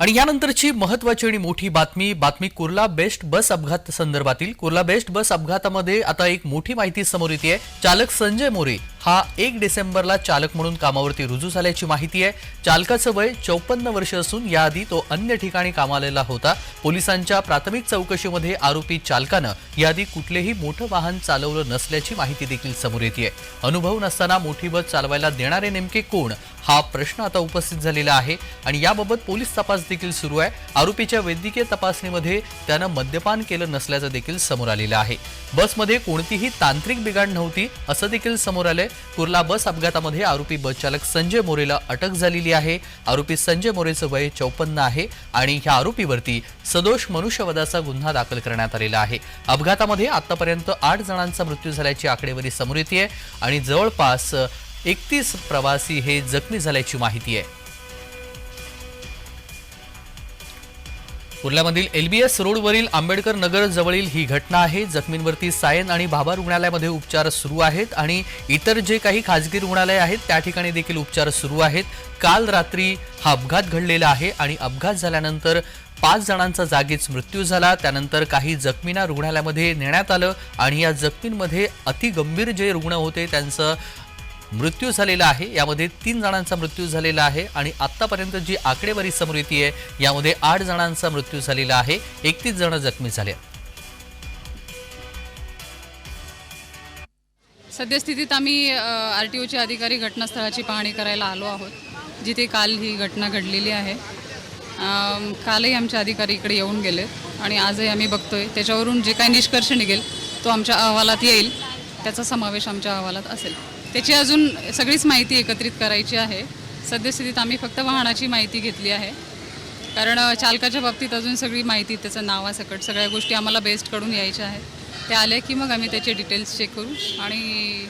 आणि यानंतरची महत्वाची आणि मोठी बातमी बातमी कुर्ला बेस्ट बस अपघात संदर्भातील. कुर्ला बेस्ट बस अपघातामध्ये आता एक मोठी माहिती समोर येते चालक संजय मोरे हा एक डिसेंबरला चालक म्हणून कामावरती रुजू झाल्याची माहिती आहे. चालकाचं वय चौपन्न वर्ष असून याआधी तो अन्य ठिकाणी कामालेला होता. पोलिसांच्या प्राथमिक चौकशीमध्ये आरोपी चालकानं याआधी कुठलेही मोठं वाहन चालवलं नसल्याची माहिती देखील समोर येते अनुभव नसताना मोठी बस चालवायला देणारे नेमके कोण? हा प्रश्न आता उपस्थित झालेला आहे. आणि याबाबत पोलीस तपास देखील सुरू आहे. आरोपीच्या वैद्यकीय तपासणीमध्ये त्यानं मद्यपान केलं नसल्याचं देखील समोर आलेलं आहे. बसमध्ये कोणतीही तांत्रिक बिघाड नव्हती असं देखील समोर आलंय. कुर्ला बस अपघातामध्ये आरोपी बस चालक संजय मोरेला अटक झालेली आहे. आरोपी संजय मोरेचं वय चौपन्न आहे आणि ह्या आरोपीवरती सदोष मनुष्यवधाचा गुन्हा दाखल करण्यात आलेला आहे. अपघातामध्ये आतापर्यंत आठ जणांचा मृत्यू झाल्याची आकडेवारी समोर येते आणि जवळपास एकतीस प्रवासी हे जखमी झाल्याची माहिती आहे. कुर्ल्यामधील एलबीएस रोडवरील आंबेडकर नगर जवळील ही घटना आहे. जखमींवरती सायन आणि भाभा रुग्णालयामध्ये उपचार सुरू आहेत आणि इतर जे काही खाजगी रुग्णालय आहेत त्या ठिकाणी देखील उपचार सुरू आहेत. काल रात्री हा अपघात घडलेला आहे आणि अपघात झाल्यानंतर पाच जणांचा जागीच मृत्यू झाला. त्यानंतर काही जखमींना रुग्णालयामध्ये नेण्यात आलं आणि या जखमींमध्ये अतिगंभीर जे रुग्ण होते त्यांचं मृत्यू झालेला आहे. यामध्ये तीन जणांचा मृत्यू झालेला आहे आणि आत्तापर्यंत जी आकडेवारी समोर येते यामध्ये आठ जणांचा मृत्यू झालेला आहे. एकतीस जण जखमी झाले. सद्यस्थितीत आम्ही आर टी ओचे अधिकारी घटनास्थळाची पाहणी करायला आलो आहोत जिथे काल ही घटना घडलेली आहे. कालही आमच्या अधिकारी इकडे येऊन गेले आणि आजही आम्ही बघतोय. त्याच्यावरून जे काही निष्कर्ष निघेल तो आमच्या अहवालात येईल. त्याचा समावेश आमच्या अहवालात असेल. त्याची अजून सगळीच माहिती एकत्रित करायची आहे. सद्यस्थितीत आम्ही फक्त वाहनाची माहिती घेतली आहे. कारण चालकाच्या बाबतीत अजून सगळी माहिती त्याचं नावासकट सगळ्या गोष्टी आम्हाला बेस्टकडून यायच्या आहेत. त्या आल्या की मग आम्ही त्याचे डिटेल्स चेक करू आणि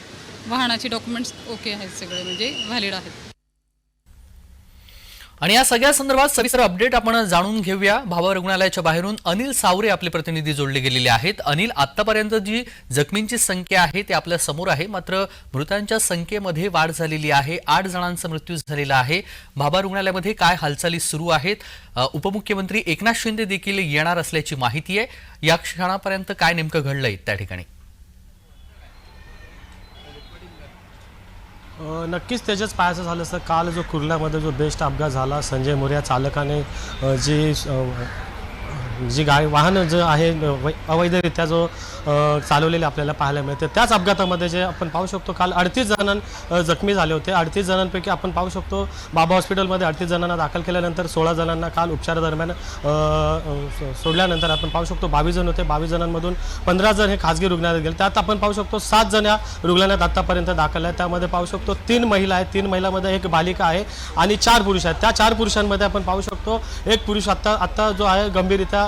वाहनाचे डॉक्युमेंट्स ओके आहेत सगळे म्हणजे व्हॅलिड आहेत. आणि या सगळ्या संदर्भात सविस्तर अपडेट आपण जाणून घेऊया. भावा रुग्णालयाच्या बाहेरून अनिल सावरे आपले प्रतिनिधी जोडले गेलेले आहेत. अनिल आतापर्यंत जी जखमींची संख्या आहे ते आपल्यासमोर आहे. मात्र मृतांच्या संख्येमध्ये वाढ झालेली आहे. आठ जणांचा मृत्यू झालेला आहे. भाभा रुग्णालयामध्ये काय हालचाली सुरू आहेत? उपमुख्यमंत्री एकनाथ शिंदे देखील येणार असल्याची माहिती आहे. या क्षणापर्यंत काय नेमकं घडलंय त्या ठिकाणी? नक्कीच त्याच्याच पाहायचं झालं असतं. काल जो कुर्ल्यामध्ये जो बेस्ट अपघात झाला संजय मोरे या चालकाने जे जी जी गाडी वाहन जे आहे वै- अवैधरित्या जो चालवलेले आपल्याला पाहायला मिळते. त्याच अपघातामध्ये जे आपण पाहू शकतो काल अडतीस जणां जखमी झाले होते. अडतीस जणांपैकी आपण पाहू शकतो बाबा हॉस्पिटलमध्ये अडतीस जणांना दाखल केल्यानंतर सोळा जणांना काल उपचारादरम्यान सो- सोडल्यानंतर आपण पाहू शकतो बावीस जण होते. बावीस जणांमधून पंधरा जण हे खाजगी रुग्णालयात गेले. त्यात आपण पाहू शकतो सात जण या रुग्णालयात आत्तापर्यंत दाखल आहेत. त्यामध्ये पाहू शकतो तीन महिला आहेत. तीन महिलामध्ये एक बालिका आहे आणि चार पुरुष आहेत. त्या चार पुरुषांमध्ये आपण पाहू शकतो एक पुरुष आत्ता आत्ता जो आहे गंभीररित्या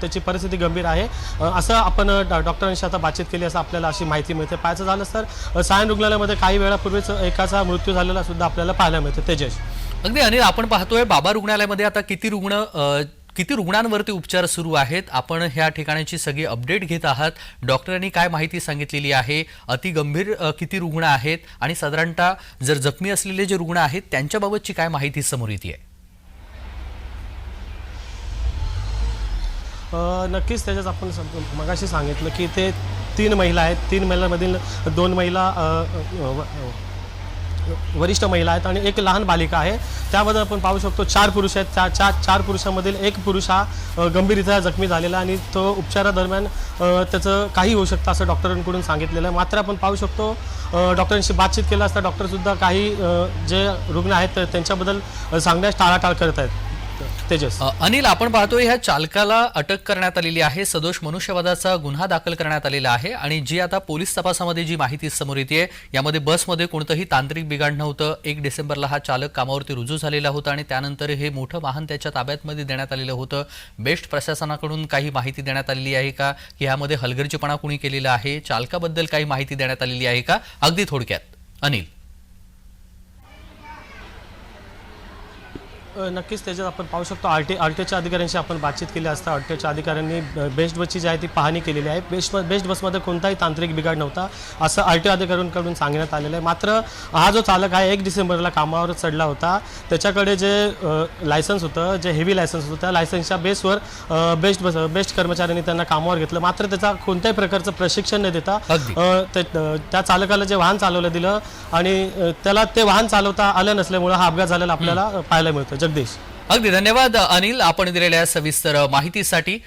त्याची परिस्थिती गंभीर आहे. असं आपण डॉ- डॉक्टरांशी आता बातचीत केली असं आपल्याला अशी माहिती मिळते. पाहायचं झालं तर सायन रुग्णालयामध्ये काही वेळापूर्वीच एकाचा मृत्यू झालेला सुद्धा आपल्याला पाहायला मिळतं. तेजस. अगदी अनिल आपण पाहतोय बाबा रुग्णालयामध्ये आता किती रुग्ण किती रुग्णांवरती उपचार सुरू आहेत. आपण ह्या ठिकाणाची सगळी अपडेट घेत आहात. डॉक्टरांनी काय माहिती सांगितलेली आहे? अतिगंभीर गंभीर किती रुग्ण आहेत? आणि साधारणतः जर जखमी असलेले जे रुग्ण आहेत त्यांच्याबाबतची काय माहिती समोर येते आहे नक्कीच त्याच्यात आपण मगाशी सांगितलं की ते तीन महिला आहेत. तीन महिलांमधील दोन महिला व- वरिष्ठ महिला आहेत आणि एक लहान बालिका आहे. त्यामध्ये आपण पाहू शकतो चार पुरुष आहेत. त्या चार चार पुरुषांमधील एक पुरुष हा गंभीररित्या जखमी झालेला आणि तो उपचारादरम्यान त्याचं काही होऊ शकतं असं डॉक्टरांकडून सांगितलेलं आहे. मात्र आपण पाहू शकतो डॉक्टरांशी बातचीत केलं असता डॉक्टरसुद्धा काही जे रुग्ण आहेत त्यांच्याबद्दल सांगण्यास टाळाटाळ करत आहेत. तेजस. अनिल आपण पाहतोय ह्या चालकाला अटक करण्यात आलेली आहे सदोष मनुष्यवादाचा गुन्हा दाखल करण्यात आलेला आहे आणि जी आता पोलीस तपासामध्ये जी माहिती समोर येते यामध्ये बसमध्ये कोणतंही तांत्रिक बिघाड नव्हतं. एक डिसेंबरला हा चालक कामावरती रुजू झालेला होता आणि त्यानंतर हे मोठं वाहन त्याच्या ताब्यातमध्ये देण्यात आलेलं होतं. बेस्ट प्रशासनाकडून काही माहिती देण्यात आलेली आहे का? की ह्यामध्ये हलगर्जीपणा कुणी केलेला आहे? चालकाबद्दल काही माहिती देण्यात आलेली आहे का? अगदी थोडक्यात. अनिल. नक्कीच त्याच्यात आपण पाहू शकतो आर टी आर टी ओच्या अधिकाऱ्यांशी आपण बातचीत केली असता आर टी ओच्या अधिकाऱ्यांनी बेस्ट बसची जी आहे ती पाहणी केलेली आहे. बेस्ट बेस्ट बसमध्ये कोणताही तांत्रिक बिघाड नव्हता असं आर टी अधिकाऱ्यांकडून सांगण्यात आलेलं आहे. मात्र हा जो चालक आहे एक डिसेंबरला कामावर चढला होता. त्याच्याकडे जे लायसन्स होतं जे हेवी लायसन्स होतं त्या लायसन्सच्या बेसवर बेस्ट बस बेस्ट कर्मचाऱ्यांनी त्यांना कामावर घेतलं. मात्र त्याचा कोणत्याही प्रकारचं प्रशिक्षण न देता त्या चालकाला जे वाहन चालवलं दिलं आणि त्याला ते वाहन चालवता आलं नसल्यामुळं हा अपघात झालेला आपल्याला पाहायला मिळतो. जगदीश अगदी धन्यवाद अनिल. आपण दिलेल्या सविस्तर माहितीसाठी